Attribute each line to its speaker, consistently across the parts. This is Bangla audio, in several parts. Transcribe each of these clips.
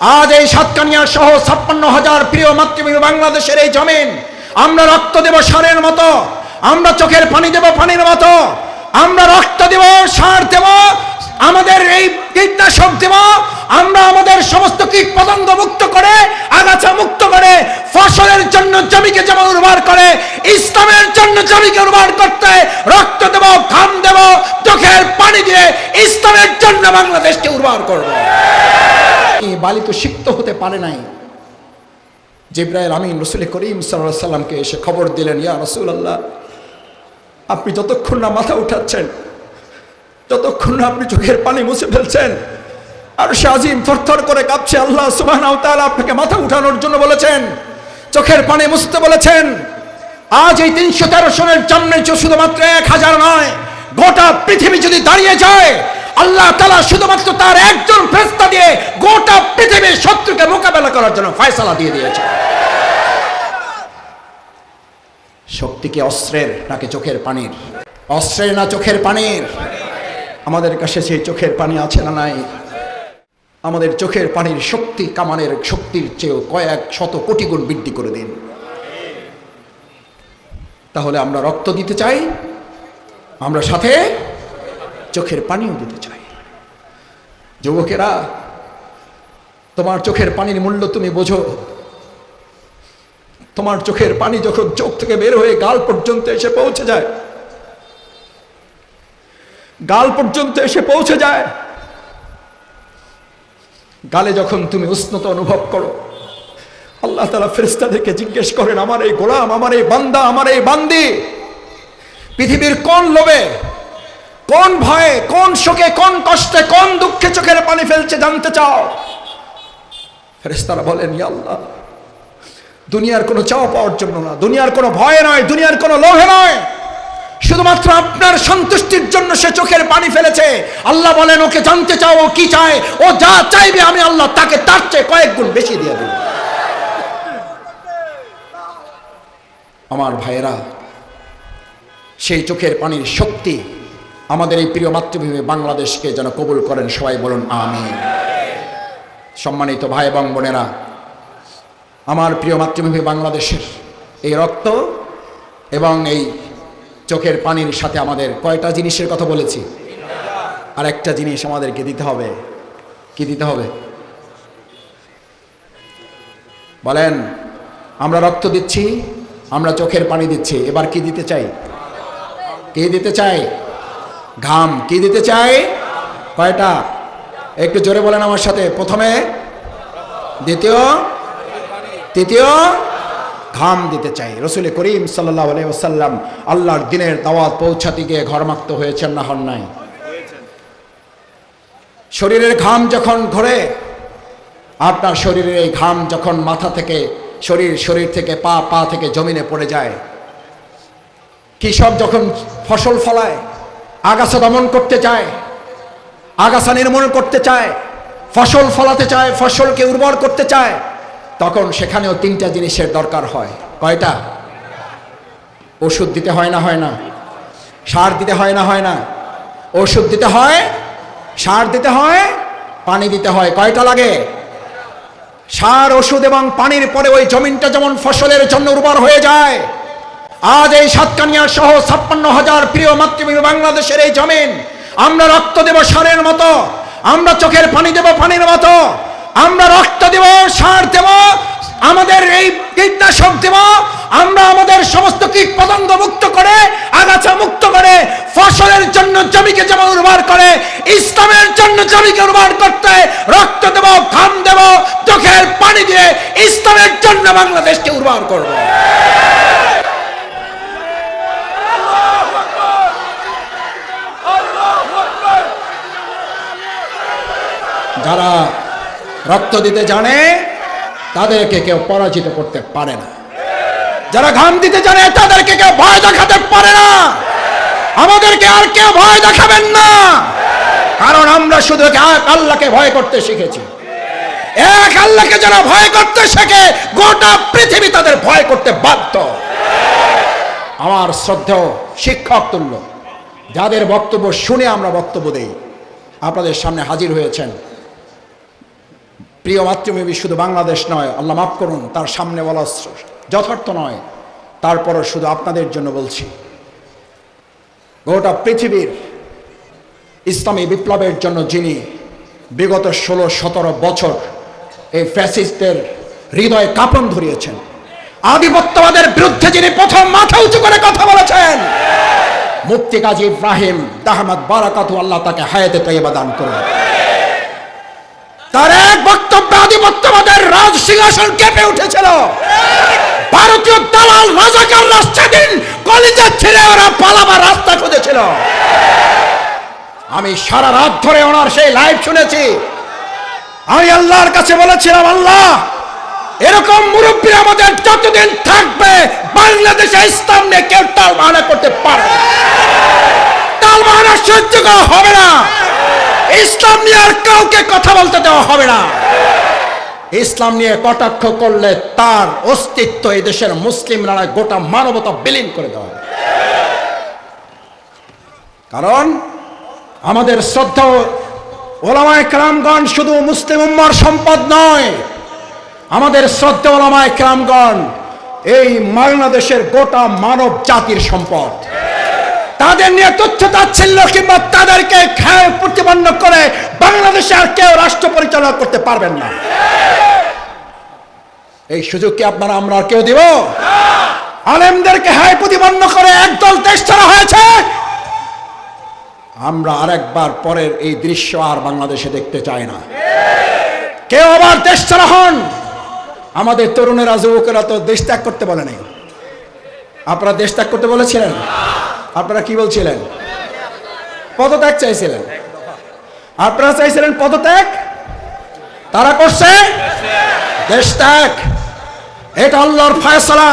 Speaker 1: আজ এই সাতকানিয়া সহ ছাপ্পান্ন হাজার প্রিয় মাতৃভূমি বাংলাদেশের এই জমিন, আমরা রক্ত দেব সারের মতো, আমরা চোখের পানি দেব পানির মতো, আমরা রক্ত দেব, সার দেব, আমাদের এই কীটনাশক দেব, আমরা আমাদের সমস্ত কীট পতঙ্গ মুক্ত করে, আগাছা মুক্ত করে, ফসলের জন্য জমিকে যেমন উর্বর করে, ইসলামের জন্য জমিকে উর্বর করতে রক্ত দেব, ঘাম দেব, চোখের পানি দিয়ে ইসলামের জন্য বাংলাদেশকে উর্বর করব। এই বালি তো সিক্ত হতে পারে নাই। জিব্রাইল আমিন রসুল করিম সাল্লাহ সাল্লামকে এসে খবর দিলেন, ইয়া রসুল আল্লাহ আপনি যতক্ষণ না মাথা উঠাচ্ছেন, যতক্ষণ না আপনি চোখের পানি মুছে ফেলছেন, আর সে আজিম থরথর করে কাঁপছে, আল্লাহ সুবাহ আপনাকে মাথা উঠানোর জন্য বলেছেন, চোখের পানি মুছতে বলেছেন। আজ এই তিনশো তেরো সনের জন্মে শুধুমাত্র এক হাজার নয়, গোটা পৃথিবী যদি দাঁড়িয়ে যায় আল্লাহ তালা শুধুমাত্র তার একজন ফেস্তা দিয়ে গোটা পৃথিবীর শত্রুকে মোকাবেলা করার জন্য ফয়সালা দিয়ে দিয়েছে। শক্তি কি অস্ত্রের নাকি চোখের পানির? অস্ত্রের না চোখের পানির? আমাদের কাছে সেই চোখের পানি আছে না নাই? আমাদের চোখের পানির শক্তি কামানের শক্তির চেয়েও কয়েক শত কোটি গুণ বৃদ্ধি করে দিন। তাহলে আমরা রক্ত দিতে চাই, আমরা সাথে চোখের পানিও দিতে চাই। যুবকেরা, তোমার চোখের পানির মূল্য তুমি বোঝো। তোমার চোখের পানি যখন চোখ থেকে বের হয়ে গাল পর্যন্ত এসে পৌঁছে যায়, গাল পর্যন্ত এসে পৌঁছে যায়, গালে যখন তুমি উষ্ণতা অনুভব করো, আল্লাহ তালা ফেরিস্তাদেরকে জিজ্ঞেস করেন, আমার এই গোলাম, আমার এই বান্দা, আমার এই বান্দি, পৃথিবীর কোন লোভে কোন ভয়ে, কোন শোকে, কোন কষ্টে, কোন দুঃখে চোখের পানি ফেলছে জানতে চাও? ফেরেস্তারা বলেন আল্লাহ, দুনিয়ার কোনো চাওয়া পাওয়ার জন্য না। দুনিয়ার কোনো ভয় নয়, দুনিয়ার কোনো লোভে নয়। শুধুমাত্র আপনার সন্তুষ্টির জন্য সে চোখের পানি ফেলেছে। আল্লাহ বলেন, ওকে জানতে চাও, ও কি চায়? ও যা চাইবে আমি আল্লাহ তাকে তার চেয়ে কয়েক গুণ বেশি দিয়ে দেব। আমার ভাইয়েরা, সেই চোখের পানির শক্তি আমাদের এই প্রিয় মাতৃভূমি বাংলাদেশকে যেন কবুল করেন, সবাই বলুন আমি সম্মানিত ভাই এবং বোনেরা, আমার প্রিয় মাতৃভূমি বাংলাদেশের এই রক্ত এবং এই চোখের পানির সাথে আমাদের কয়টা জিনিসের কথা বলেছি? আর একটা জিনিস আমাদেরকে দিতে হবে। কি দিতে হবে? বলেন, আমরা রক্ত দিচ্ছি, আমরা চোখের পানি দিচ্ছি, এবার কি দিতে চাই? কে দিতে চাই ঘাম কি দিতে চাই? কয়টা? একটু জোরে বলেন আমার সাথে। প্রথমে, দ্বিতীয়, তৃতীয়, ঘাম দিতে চাই। রসুল করিম সাল্লাহ ওসাল্লাম আল্লাহর দিনের দাওয়াত পৌঁছাতে গিয়ে ঘরমাক্ত হয়েছেন না, হন নাই? শরীরের ঘাম যখন ঘরে, আপনার শরীরের এই ঘাম যখন মাথা থেকে, শরীর শরীর থেকে পা পা থেকে জমিনে পড়ে যায়, কৃষক যখন ফসল ফলায় আগাছা দমন করতে চায়, আগাছা নির্মূল করতে চায়, ফসল ফলাতে চায়, ফসলকে উর্বর করতে চায়, তখন সেখানেও তিনটা জিনিসের দরকার হয়। কয়টা? ওষুধ দিতে হয় না হয় না। সার দিতে হয় না হয় না। ওষুধ দিতে হয়, সার দিতে হয়, পানি দিতে হয়। কয়টা লাগে? সার, ওষুধ এবং পানির পরে ওই জমিনটা যেমন ফসলের জন্য উর্বর হয়ে যায় আজ এই সাতকানিয়া সহ ছাপ্পান্ন হাজার প্রিয় মাতৃভূমি বাংলাদেশের এই জমিন, আমরা রক্ত দেব সারের মতো, আমরা চোখের পানি দেব পানির মতো, আমরা রক্ত দেব, সার দেব, আমাদের এই কীটনাশক দেব, আমরা আমাদের সমস্ত কীট পতঙ্গ মুক্ত করে, আগাছা মুক্ত করে, ফসলের জন্য জমিকে যেমন উর্বর করে, ইসলামের জন্য জমিকে উর্বর করতে রক্ত দেব, ঘাম দেব, চোখের পানি দিয়ে ইসলামের জন্য বাংলাদেশকে উর্বর করব। যারা রক্ত দিতে জানে, তাদেরকে কেউ পরাজিত করতে পারে না। যারা ঘাম দিতে জানে, তাদেরকে কেউ ভয় দেখাতে পারে না। আমাদেরকে আর কেউ ভয় দেখাবেন না। কারণ আমরা শুধু এক আল্লাহকে ভয় করতে শিখেছি। এক আল্লাহকে যারা ভয় করতে শেখে, গোটা পৃথিবী তাদের ভয় করতে বাধ্য। আমার শ্রদ্ধেয় শিক্ষক তুল্য, যাদের বক্তব্য শুনে আমরা বক্তব্য দেই, আপনাদের সামনে হাজির হয়েছেন প্রিয় মাতৃভূমি শুধু বাংলাদেশ নয়, আল্লাহ মাফ করুন, তার সামনে বলা যথার্থ নয়, তারপরও শুধু আপনাদের জন্য বলছি, গোটা পৃথিবীর ইসলামী বিপ্লবের জন্য যিনি বিগত ষোলো, সতেরো বছর এই ফ্যাসিস্টদের হৃদয়ে কাঁপন ধরিয়েছেন, আধিপত্যবাদের বিরুদ্ধে যিনি প্রথম মাথা উঁচু করে কথা বলেছেন মুক্তি কাজী ইব্রাহিম দাহমাদ বারাকাতু আল্লাহ তাকে হায়াতে তৈবা দান করুন। তার এক বক্তব্য আধিপত্যবাদের রাজ সিংহাসন কেঁপে উঠেছিল। ভারতীয় দালাল রাজাকাররা সেদিন কলিজা ছেড়ে ওরা পালাবার রাস্তা খুঁজেছিল। আমি সারা রাত ধরে ওনার সেই লাইভ শুনেছি। আমি আল্লাহর কাছে বলেছিলাম, আল্লাহ, এরকম মুরব্বী আমাদের যতদিন থাকবে, বাংলাদেশে ইসলাম নিয়ে কেউ বাহানা করতে পারবে না। তাল বাহানা সহ্য করা হবে ইসলাম নিয়ে আর কাউকে কথা বলতে দেওয়া হবে না। ইসলাম নিয়ে কটাক্ষ করলে তার অস্তিত্ব এই দেশের মুসলিমরা নয়, গোটা মানবতা বিলীন করে দেওয়া হবে। কারণ আমাদের শ্রদ্ধা ওলামায় ক্রামগণ শুধু মুসলিম উম্মার সম্পদ নয় আমাদের শ্রদ্ধা ওলামায় ক্রামগণ এই বাংলাদেশের গোটা মানব জাতির সম্পদ। তাদের নিয়ে তথ্য তাচ্ছিল্য কিংবা তাদেরকে খেয়ে প্রতিপন্ন করে বাংলাদেশে আর কেউ রাষ্ট্র পরিচালনা করতে পারবেন না। এই সুযোগ কি আপনারা আমরা আর কেউ দিব? আলেমদেরকে হায় প্রতিপন্ন করে একদল দেশ ছাড়া হয়েছে? আমরা আরেকবার পরের এই দৃশ্য আর বাংলাদেশে দেখতে চাই না। কেউ আবার দেশ ছাড়া হন? আমাদের তরুণেরা, যুবকেরা তো দেশ ত্যাগ করতে বলে নাই। আপনারা দেশ ত্যাগ করতে বলেছিলেন? আপনারা কি বলছিলেন? পদত্যাগ চাইছিলেন। আপনারা চাইছিলেন পদত্যাগ? তারা করছে? দেশ ত্যাগ। এটা আল্লাহর ফয়সলা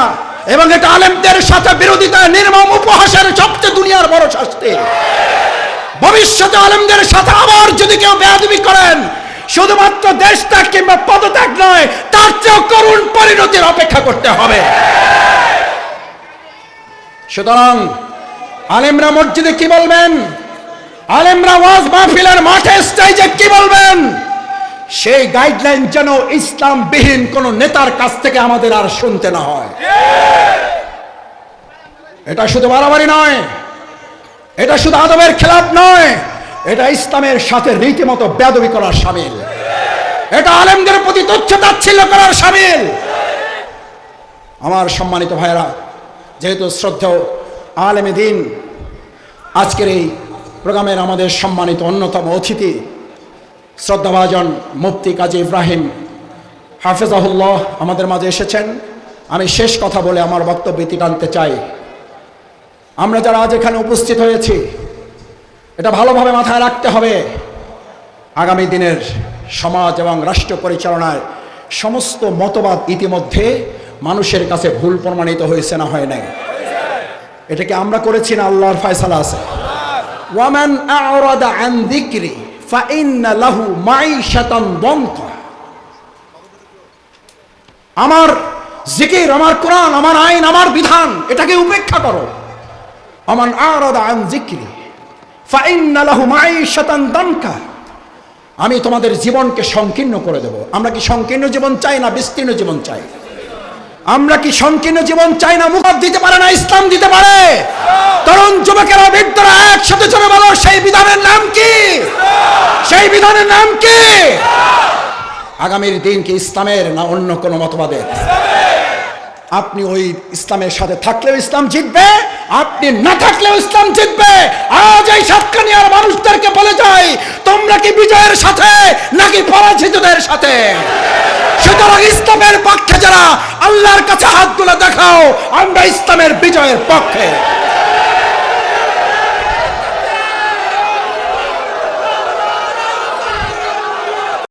Speaker 1: এবং এটা আলেমদের সাথে বিরোধিতা, নির্মম উপহাসের সবচেয়ে দুনিয়ার বড় শাস্তি। ভবিষ্যতে আলেমদের সাথে আবার যদি কেউ বেয়াদবি করেন, শুধুমাত্র দেশ ত্যাগ কিংবা পদত্যাগ নয়, তার চেয়েও করুণ পরিণতির অপেক্ষা করতে হবে। সুতরাং আলেমরা মসজিদে কি বলবেন? আলেমরা ওয়াজ মাহফিলের মাঠে স্টেজে কি বলবেন? সেই গাইডলাইন যেন ইসলাম বিহীন কোন নেতার কাছ থেকে আমাদের আর শুনতে না হয়। এটা শুধু বাড়াবাড়ি নয়, এটা শুধু আদবের খেলাপ নয়, এটা ইসলামের সাথে রীতিমতো বেদবি করার সামিল। এটা আলেমদের প্রতি তুচ্ছ তাচ্ছিল্য করার সামিল। আমার সম্মানিত ভাইরা যেহেতু শ্রদ্ধেয় আলেমে দিন। আজকের এই প্রোগ্রামের আমাদের সম্মানিত অন্যতম অতিথি শ্রদ্ধাভাজন মুফতি কাজী ইব্রাহিম হাফেজাহুল্লাহ আমাদের মাঝে এসেছেন। আমি শেষ কথা বলে আমার বক্তব্য টানতে চাই। আমরা যারা আজ এখানে উপস্থিত হয়েছি, এটা ভালোভাবে মাথায় রাখতে হবে। আগামী দিনের সমাজ এবং রাষ্ট্র পরিচালনায় সমস্ত মতবাদ ইতিমধ্যে মানুষের কাছে ভুল প্রমাণিত হয়েছে না হয় নাই। এটা কি আমরা করেছি না, আল্লাহর ফয়সালা আছে। ওয়ামান আ'রাদা আন যিকরি, ফাইন্না লাহু মাঈশাতান দনকা আমার জিকির, আমার কোরআন, আমার আইন, আমার বিধান, এটাকে উপেক্ষা করো। আমান আ'রাদা আন যিকরি, ফাইন্না লাহু মাঈশাতান দনকা আমি তোমাদের জীবনকে সংকীর্ণ করে দেব। আমরা কি সংকীর্ণ জীবন চাই না বিস্তীর্ণ জীবন চাই? আমরা কি সংকীর্ণ জীবন চাই না? মুখ দিতে পারে না, ইসলাম দিতে পারে। তরুণ যুবকেরা, বৃদ্ধরা একসাথে চলে বলো, সেই বিধানের নাম কি? সেই বিধানের নাম কি? আগামীর দিন কি ইসলামের না অন্য কোনো মতবাদের? আপনি ওই ইসলামের সাথে থাকলেও ইসলাম জিতবে, আপনি না থাকলেও ইসলাম জিতবে। আজ এই সাতকানিয়ার মানুষদেরকে বলে যাই তোমরা কি বিজয়ের সাথে নাকি পরাজিতদের সাথে? সুতরাং ইসলামের পক্ষে যারা আল্লাহর কাছে হাত তুলে দেখাও, আমরা ইসলামের বিজয়ের পক্ষে।